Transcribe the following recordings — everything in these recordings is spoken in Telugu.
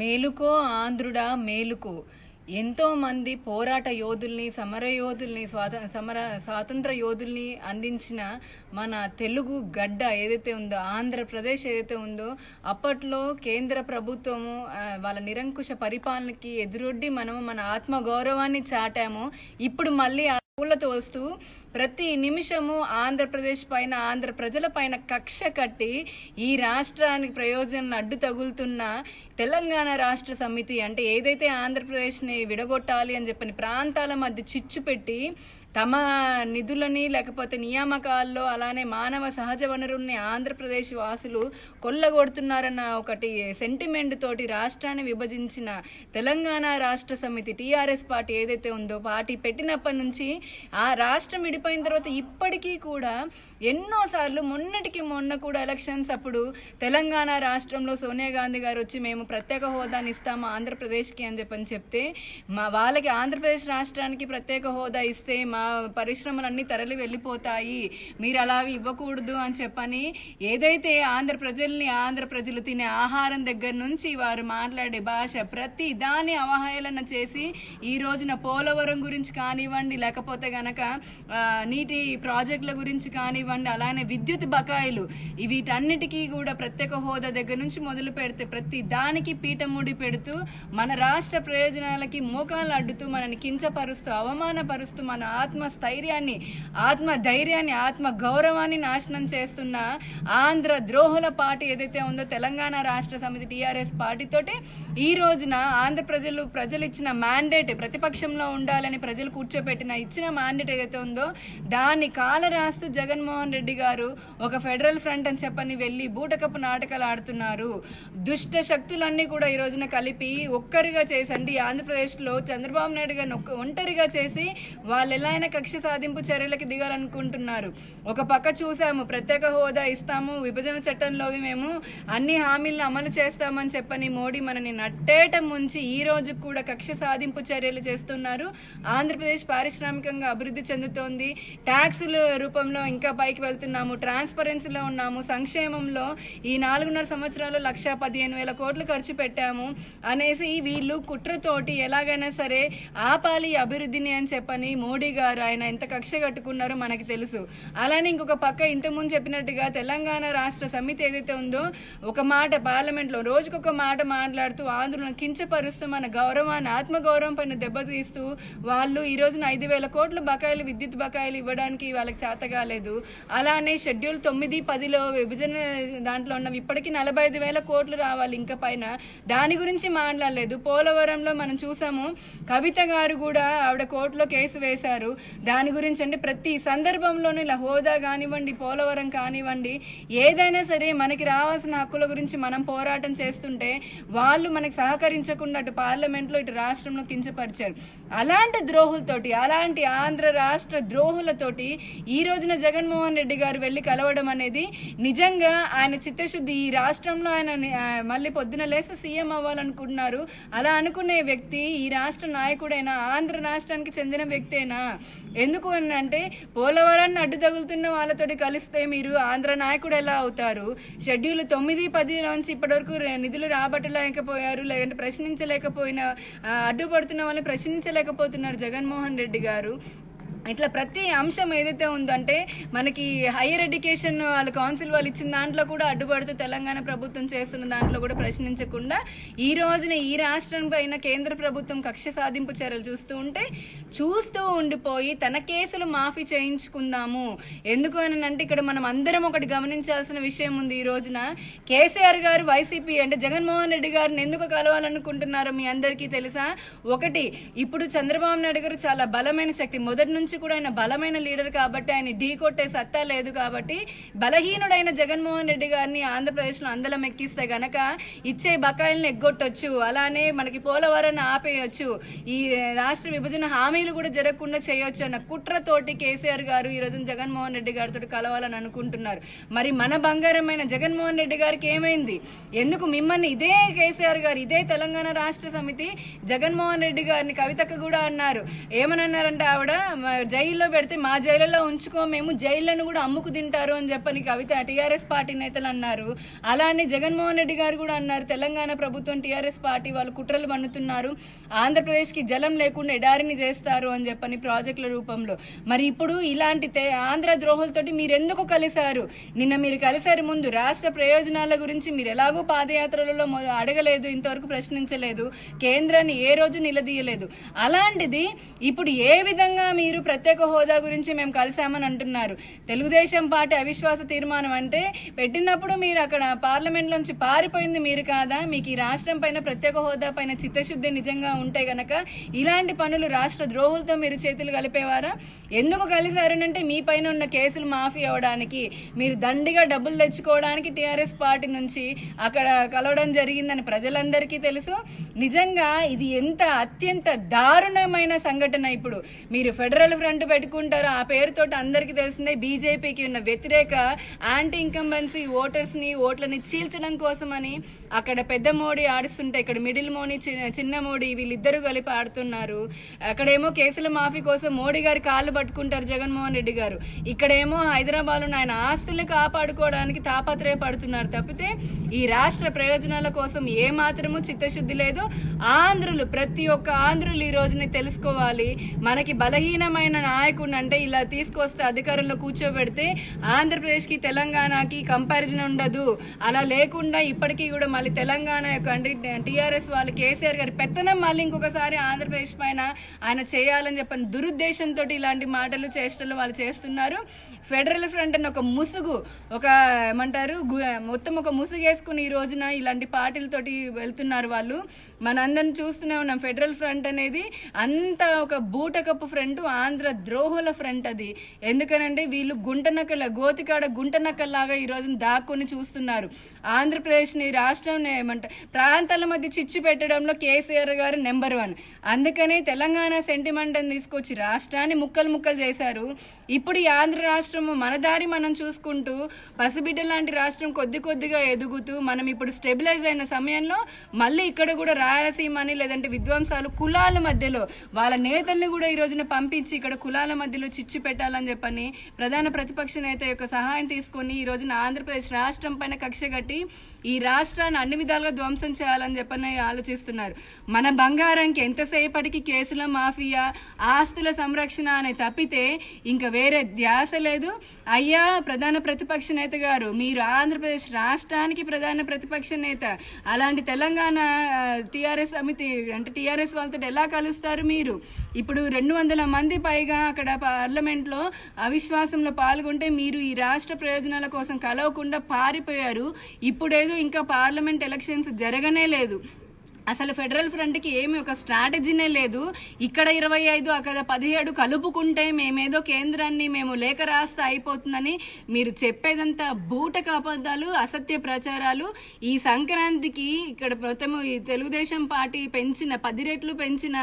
మేలుకో ఆంధ్రుడా మేలుకో. ఎంతో మంది పోరాట యోధుల్ని సమర యోధుల్ని స్వాత సమర స్వాతంత్ర యోధుల్ని అందించిన మన తెలుగు గడ్డ ఏదైతే ఉందో ఆంధ్రప్రదేశ్ ఏదైతే ఉందో అప్పట్లో కేంద్ర ప్రభుత్వము వాళ్ళ నిరంకుశ పరిపాలనకి ఎదురొడ్డి మనము మన ఆత్మగౌరవాన్ని చాటాము. ఇప్పుడు మళ్ళీ పూలతో వస్తూ ప్రతి నిమిషము ఆంధ్రప్రదేశ్ పైన ఆంధ్ర ప్రజల పైన కక్ష కట్టి ఈ రాష్ట్రానికి ప్రయోజనం అడ్డు తగులుతున్న తెలంగాణ రాష్ట్ర సమితి అంటే ఏదైతే ఆంధ్రప్రదేశ్ని విడగొట్టాలి అని చెప్పని ప్రాంతాల మధ్య చిచ్చు పెట్టి తమ నిధులని లేకపోతే నియామకాల్లో అలానే మానవ సహజ వనరుల్ని ఆంధ్రప్రదేశ్ వాసులు కొల్లగొడుతున్నారన్న ఒకటి సెంటిమెంట్ తోటి రాష్ట్రాన్ని విభజించిన తెలంగాణ రాష్ట్ర సమితి టీఆర్ఎస్ పార్టీ ఏదైతే ఉందో పార్టీ పెట్టినప్పటి నుంచి ఆ రాష్ట్రం విడిపోయిన తర్వాత ఇప్పటికీ కూడా ఎన్నోసార్లు మొన్నటికి మొన్న కూడా ఎలక్షన్స్ అప్పుడు తెలంగాణ రాష్ట్రంలో సోనియా గాంధీ గారు వచ్చి మేము ప్రత్యేక హోదాని ఇస్తాము ఆంధ్రప్రదేశ్కి అని చెప్పని చెప్తే మా వాళ్ళకి ఆంధ్రప్రదేశ్ రాష్ట్రానికి ప్రత్యేక హోదా ఇస్తే మా పరిశ్రమలన్నీ తరలి వెళ్ళిపోతాయి. మీరు అలా ఇవ్వకూడదు అని చెప్పని ఏదైతే ఆంధ్ర ప్రజల్ని ఆంధ్ర ప్రజలు తినే ఆహారం దగ్గర నుంచి వారు మాట్లాడే భాష ప్రతి దాని అవహేళన చేసి ఈ రోజున పోలవరం గురించి కానివ్వండి లేకపోతే గనక నీటి ప్రాజెక్టుల గురించి కానివ్వండి అలానే విద్యుత్ బకాయిలు వీటన్నిటికీ కూడా ప్రత్యేక హోదా దగ్గర నుంచి మొదలు పెడితే ప్రతి దానికి పీఠముడి పెడుతూ మన రాష్ట్ర ప్రయోజనాలకి మోకాలు అడ్డుతూ మనని కించపరుస్తూ అవమానపరుస్తూ మన ఆత్మ స్థైర్యాన్ని ఆత్మ ధైర్యాన్ని ఆత్మ గౌరవాన్ని నాశనం చేస్తున్న ఆంధ్ర ద్రోహుల పార్టీ ఏదైతే ఉందో తెలంగాణ రాష్ట్ర సమితి టీఆర్ఎస్ పార్టీతోటి ఈ రోజున ఆంధ్ర ప్రజలు ప్రజలు ఇచ్చిన మ్యాండేట్ ప్రతిపక్షంలో ఉండాలని ప్రజలు కూర్చోపెట్టిన ఇచ్చిన మ్యాండేట్ ఏదైతే ఉందో దాన్ని కాల రాస్తూ జగన్మోహన్ రెడ్డి గారు ఒక ఫెడరల్ ఫ్రంట్ అని చెప్పని వెళ్ళి బూటకపు నాటకాలు ఆడుతున్నారు. దుష్ట శక్తులన్నీ కూడా ఈ రోజున కలిపి ఒక్కరిగా చేసండి. ఆంధ్రప్రదేశ్లో చంద్రబాబు నాయుడు గారిని ఒక్క ఒంటరిగా చేసి వాళ్ళు ఎలా అయినా కక్ష సాధింపు చర్యలకు దిగాలనుకుంటున్నారు. ఒక పక్క చూసాము ప్రత్యేక హోదా ఇస్తాము విభజన చట్టంలోవి మేము అన్ని హామీలను అమలు చేస్తామని చెప్పని మోడీ మనని నట్టేట ముంచి ఈ రోజు కూడా కక్ష సాధింపు చర్యలు చేస్తున్నారు. ఆంధ్రప్రదేశ్ పారిశ్రామికంగా అభివృద్ధి చెందుతోంది. ట్యాక్సుల రూపంలో ఇంకా పైకి వెళ్తున్నాము. ట్రాన్స్పరెన్సీలో ఉన్నాము. సంక్షేమంలో ఈ నాలుగున్నర సంవత్సరాలు లక్ష పదిహేను వేల కోట్లు ఖర్చు పెట్టాము అనేసి వీళ్ళు కుట్రతోటి ఎలాగైనా సరే ఆపాలి అభివృద్ధిని అని చెప్పని మోడీ గారు ఆయన ఎంత కక్ష కట్టుకున్నారో మనకి తెలుసు. అలానే ఇంకొక పక్క ఇంతకుముందు చెప్పినట్టుగా తెలంగాణ రాష్ట్ర సమితి ఏదైతే ఉందో ఒక మాట పార్లమెంట్లో రోజుకొక మాట మాట్లాడుతూ ఆందోళన కించపరుస్తూ మన గౌరవాన్ని ఆత్మగౌరవం పైన దెబ్బతీస్తూ వాళ్ళు ఈ రోజున ఐదు వేల కోట్ల బకాయిలు విద్యుత్ బకాయిలు ఇవ్వడానికి వాళ్ళకి చేత కాలేదు. అలానే షెడ్యూల్ తొమ్మిది పదిలో విభజన దాంట్లో ఉన్నవి ఇప్పటికీ నలభై ఐదు వేల కోట్లు రావాలి ఇంకా పైన. దాని గురించి మాట్లాడలేదు. పోలవరంలో మనం చూసాము కవిత గారు కూడా ఆవిడ కోర్టులో కేసు వేశారు. దాని గురించి అంటే ప్రతి సందర్భంలోనూ ఇలా హోదా కానివ్వండి పోలవరం కానివ్వండి ఏదైనా సరే మనకి రావాల్సిన హక్కుల గురించి మనం పోరాటం చేస్తుంటే వాళ్ళు మనకి సహకరించకుండా అటు పార్లమెంట్లో ఇటు రాష్ట్రంలో కించపరిచారు. అలాంటి ద్రోహులతోటి అలాంటి ఆంధ్ర రాష్ట్ర ద్రోహులతోటి ఈ రోజున జగన్మోహన్ రెడ్డి గారు వెళ్ళి కలవడం అనేది నిజంగా ఆయన చిత్తశుద్ధి ఈ రాష్ట్రంలో ఆయన మళ్ళీ పొద్దున లేస్తే సీఎం అవ్వాలనుకుంటున్నారు. అలా అనుకునే వ్యక్తి ఈ రాష్ట్ర నాయకుడైనా ఆంధ్ర రాష్ట్రానికి చెందిన వ్యక్తేనా ఎందుకు అని అంటే పోలవరాన్ని అడ్డు తగులుతున్న వాళ్ళతోటి కలిస్తే మీరు ఆంధ్ర నాయకుడు ఎలా అవుతారు? షెడ్యూల్ తొమ్మిది పది నుంచి ఇప్పటివరకు నిధులు రాబట్టలేకపోయారు. లేదంటే ప్రశ్నించలేకపోయిన అడ్డుపడుతున్న వాళ్ళని ప్రశ్నించలేకపోతున్నారు జగన్మోహన్ రెడ్డి గారు. ఇట్లా ప్రతి అంశం ఏదైతే ఉందంటే మనకి హైయర్ ఎడ్యుకేషన్ వాళ్ళ కౌన్సిల్ వాళ్ళు ఇచ్చిన దాంట్లో కూడా అడ్డుపడుతూ తెలంగాణ ప్రభుత్వం చేస్తున్న దాంట్లో కూడా ప్రశ్నించకుండా ఈ రోజున ఈ రాష్ట్రం పైన కేంద్ర ప్రభుత్వం కక్ష సాధింపు చర్యలు చూస్తూ ఉంటే చూస్తూ ఉండిపోయి తన కేసులు మాఫీ చేయించుకుందాము. ఎందుకు అని అంటే ఇక్కడ మనం అందరం ఒకటి గమనించాల్సిన విషయం ఉంది ఈ రోజున. కేసీఆర్ గారు వైసీపీ అంటే జగన్మోహన్ రెడ్డి గారిని ఎందుకు కలవాలనుకుంటున్నారో మీ అందరికీ తెలుసా? ఒకటి ఇప్పుడు చంద్రబాబు నాయుడు గారు చాలా బలమైన శక్తి. మొదటి నుంచి కూడా ఆయన బలమైన లీడర్ కాబట్టి ఆయన ఢీ కొట్టే సత్తా లేదు కాబట్టి బలహీనుడైన జగన్మోహన్ రెడ్డి గారిని ఆంధ్రప్రదేశ్లో అందలం ఎక్కిస్తే గనక ఇచ్చే బకాయిల్ని ఎగ్గొట్టొచ్చు. అలానే మనకి పోలవరాన్ని ఆపేయొచ్చు. ఈ రాష్ట్ర విభజన హామీలు కూడా జరగకుండా చేయొచ్చు అన్న కుట్రతోటి కేసీఆర్ గారు ఈ జగన్మోహన్ రెడ్డి గారితో కలవాలని అనుకుంటున్నారు. మరి మన బంగారమైన జగన్మోహన్ రెడ్డి గారికి ఏమైంది? ఎందుకు మిమ్మల్ని ఇదే కేసీఆర్ గారు ఇదే తెలంగాణ రాష్ట్ర సమితి జగన్మోహన్ రెడ్డి గారిని కవితకు కూడా అన్నారు. ఏమని అన్నారంటే ఆవిడ జైల్లో పెడితే మా జైలులో ఉంచుకో మేము జైళ్ళను కూడా అమ్ముకు తింటారు అని చెప్పని కవిత టీఆర్ఎస్ పార్టీ నేతలు అన్నారు. అలానే జగన్మోహన్ రెడ్డి గారు కూడా అన్నారు తెలంగాణ ప్రభుత్వం టీఆర్ఎస్ పార్టీ వాళ్ళు కుట్రలు పన్నుతున్నారు ఆంధ్రప్రదేశ్కి జలం లేకుండా ఎడారిని చేస్తారు అని చెప్పని ప్రాజెక్టుల రూపంలో. మరి ఇప్పుడు ఇలాంటి ఆంధ్ర ద్రోహులతోటి మీరు ఎందుకు కలిశారు? నిన్న మీరు కలిసారు ముందు రాష్ట్ర ప్రయోజనాల గురించి మీరు ఎలాగో పాదయాత్రలలో మొ- అడగలేదు ఇంతవరకు ప్రశ్నించలేదు కేంద్రాన్ని ఏ రోజు నిలదీయలేదు. అలాంటిది ఇప్పుడు ఏ విధంగా మీరు ప్రత్యేక హోదా గురించి మేము కలిసామని అంటున్నారు. తెలుగుదేశం పార్టీ అవిశ్వాస తీర్మానం అంటే పెట్టినప్పుడు మీరు అక్కడ పార్లమెంట్ నుంచి పారిపోయింది మీరు కాదా? మీకు ఈ రాష్ట్రం పైన ప్రత్యేక హోదా పైన చిత్తశుద్ధి నిజంగా ఉంటే గనక ఇలాంటి పనులు రాష్ట్ర ద్రోహులతో మీరు చేతులు కలిపేవారా? ఎందుకు కలిశారనంటే మీ పైన ఉన్న కేసులు మాఫీ అవ్వడానికి మీరు దండిగా డబ్బులు తెచ్చుకోవడానికి టీఆర్ఎస్ పార్టీ నుంచి అక్కడ కలవడం జరిగిందని ప్రజలందరికీ తెలుసు. నిజంగా ఇది ఎంత అత్యంత దారుణమైన సంఘటన ఇప్పుడు. మీరు ఫెడరల్ ఫ్రంట్ పెట్టుకుంటారు. ఆ పేరుతోటి అందరికీ తెలిసిందే బీజేపీకి ఉన్న వ్యతిరేక యాంటీ ఇన్కంబెన్సీ ఓటర్స్ని ఓట్లని చీల్చడం కోసమని అక్కడ పెద్ద మోడీ ఆడుస్తుంటే ఇక్కడ మిడిల్ మోడీ చిన్న మోడీ వీళ్ళిద్దరూ కలిపి ఆడుతున్నారు. అక్కడేమో కేసుల మాఫీ కోసం మోడీ గారి కాళ్ళు పట్టుకుంటారు జగన్మోహన్ రెడ్డి గారు. ఇక్కడేమో హైదరాబాద్లో ఆయన ఆస్తుల్ని కాపాడుకోవడానికి తాపత్రయపడుతున్నారు తప్పితే ఈ రాష్ట్ర ప్రయోజనాల కోసం ఏ మాత్రము చిత్తశుద్ధి లేదు. ఆంధ్రులు ప్రతి ఒక్క ఆంధ్రులు ఈ రోజుని తెలుసుకోవాలి. మనకి బలహీనమైన నాయకుడిని అంటే ఇలా తీసుకొస్తే అధికారంలో కూర్చోబెడితే ఆంధ్రప్రదేశ్కి తెలంగాణకి కంపారిజన్ ఉండదు. అలా లేకుండా ఇప్పటికీ కూడా మళ్ళీ తెలంగాణ యొక్క అంటే టీఆర్ఎస్ వాళ్ళు కేసీఆర్ గారి పెత్తనం మళ్ళీ ఇంకొకసారి ఆంధ్రప్రదేశ్ పైన ఆయన చేయాలని చెప్పని దురుద్దేశంతో ఇలాంటి మాటలు చేష్టలు వాళ్ళు చేస్తున్నారు. ఫెడరల్ ఫ్రంట్ అని ఒక ముసుగు ఒక ఏమంటారు మొత్తం ఒక ముసుగు వేసుకుని ఈ రోజున ఇలాంటి పార్టీలతోటి వెళ్తున్నారు వాళ్ళు. మనందరం చూస్తూనే ఉన్నాం ఫెడరల్ ఫ్రంట్ అనేది అంత ఒక బూటకప్పు ఫ్రంట్ ఆంధ్ర ద్రోహుల ఫ్రంట్ అది. ఎందుకనంటే వీళ్ళు గుంటనక్కల గోతికాడ గుంటనక్కల్లాగా ఈ రోజున దాక్కుని చూస్తున్నారు. ఆంధ్రప్రదేశ్ని రాష్ట్రం ఏమంట ప్రాంతాల మధ్య చిచ్చు పెట్టడంలో కేసీఆర్ గారు నెంబర్ వన్. అందుకని తెలంగాణ సెంటిమెంట్ అని తీసుకొచ్చి రాష్ట్రాన్ని ముక్కలు ముక్కలు చేశారు. ఇప్పుడు ఈ ఆంధ్ర రాష్ట్రము మన దారి మనం చూసుకుంటూ పసిబిడ్డ లాంటి రాష్ట్రం కొద్ది కొద్దిగా ఎదుగుతూ మనం ఇప్పుడు స్టెబిలైజ్ అయిన సమయంలో మళ్ళీ ఇక్కడ కూడా రాయలసీమని లేదంటే విద్వాంసాలు కులాల మధ్యలో వాళ్ళ నేతల్ని కూడా ఈ రోజున పంపించి ఇక్కడ కులాల మధ్యలో చిచ్చు పెట్టాలని చెప్పని ప్రధాన ప్రతిపక్ష నేత యొక్క సహాయం తీసుకొని ఈ రోజున ఆంధ్రప్రదేశ్ రాష్ట్రం పైన కక్ష కట్టి ఈ రాష్ట్రాన్ని అన్ని విధాలుగా ధ్వంసం చేయాలని చెప్పని ఆలోచిస్తున్నారు. మన బంగారంకి ఎంతసేపటికి కేసుల మాఫియా ఆస్తుల సంరక్షణ అనే తప్పితే ఇంకా వేరే ధ్యాస లేదు. అయ్యా ప్రధాన ప్రతిపక్ష నేత గారు మీరు ఆంధ్రప్రదేశ్ రాష్ట్రానికి ప్రధాన ప్రతిపక్ష నేత. అలాంటి తెలంగాణ టిఆర్ఎస్ సమితి అంటే టీఆర్ఎస్ వాళ్ళతో ఎలా కలుస్తారు మీరు? ఇప్పుడు రెండు వందల మంది పైగా అక్కడ పార్లమెంట్లో అవిశ్వాసంలో పాల్గొంటే మీరు ఈ రాష్ట్ర ప్రయోజనాల కోసం కలవకుండా పారిపోయారు. ఇప్పుడేదో ఇంకా పార్లమెంట్ ఎలక్షన్స్ జరగనే లేదు. అసలు ఫెడరల్ ఫ్రంట్కి ఏమి ఒక స్ట్రాటజీనే లేదు. ఇక్కడ ఇరవై ఐదు అక్కడ పదిహేడు కలుపుకుంటే మేమేదో కేంద్రాన్ని మేము లేఖ రాస్తే అయిపోతుందని మీరు చెప్పేదంతా బూటక అబద్ధాలు అసత్య ప్రచారాలు. ఈ సంక్రాంతికి ఇక్కడ మొత్తం ఈ తెలుగుదేశం పార్టీ పెంచిన పది రెట్లు పెంచిన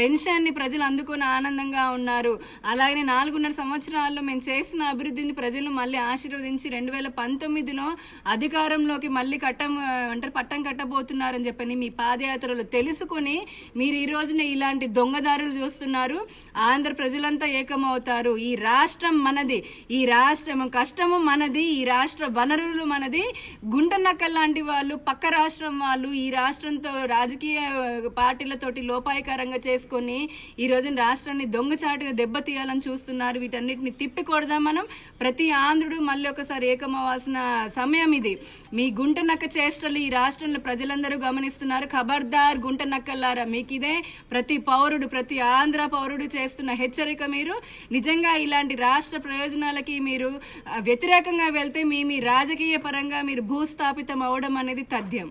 పెన్షన్ని ప్రజలు అందుకొని ఆనందంగా ఉన్నారు. అలాగే నాలుగున్నర సంవత్సరాల్లో మేము చేసిన అభివృద్ధిని ప్రజలు మళ్ళీ ఆశీర్వదించి రెండు వేల పంతొమ్మిదిలో అధికారంలోకి మళ్ళీ కట్టం అంటే పట్టం కట్టబోతున్నారని చెప్పని మీ పాదయాత్రలు తెలుసుకొని మీరు ఈ రోజున ఇలాంటి దొంగదారులు చూస్తున్నారు. ఆంధ్ర ప్రజలంతా ఏకమవుతారు. ఈ రాష్ట్రం మనది. ఈ రాష్ట్రం కష్టము మనది. ఈ రాష్ట్ర వనరులు మనది. గుంటనక్కల్ లాంటి వాళ్ళు పక్క రాష్ట్రం వాళ్ళు ఈ రాష్ట్రంతో రాజకీయ పార్టీలతోటి లోపాయకరంగా చేసుకొని ఈ రోజున రాష్ట్రాన్ని దొంగచాటుగా దెబ్బతీయాలని చూస్తున్నారు. వీటన్నిటిని తిప్పికొడదాం మనం. ప్రతి ఆంధ్రుడు మళ్ళీ ఒకసారి ఏకమవ్వాల్సిన సమయం ఇది. మీ గుంట నక్క చేష్టలు ఈ రాష్ట్రంలో ప్రజలందరూ గమనిస్తున్నారు. ఖబర్దార్ గుంట నక్కల్లారా మీకు ఇదే ప్రతి పౌరుడు ప్రతి ఆంధ్ర పౌరుడు చేస్తున్న హెచ్చరిక మీరు. నిజంగా ఇలాంటి రాష్ట్ర ప్రయోజనాలకి మీరు వ్యతిరేకంగా వెళ్తే మీ మీ రాజకీయ పరంగా మీరు భూస్థాపితం అవడం అనేది తథ్యం.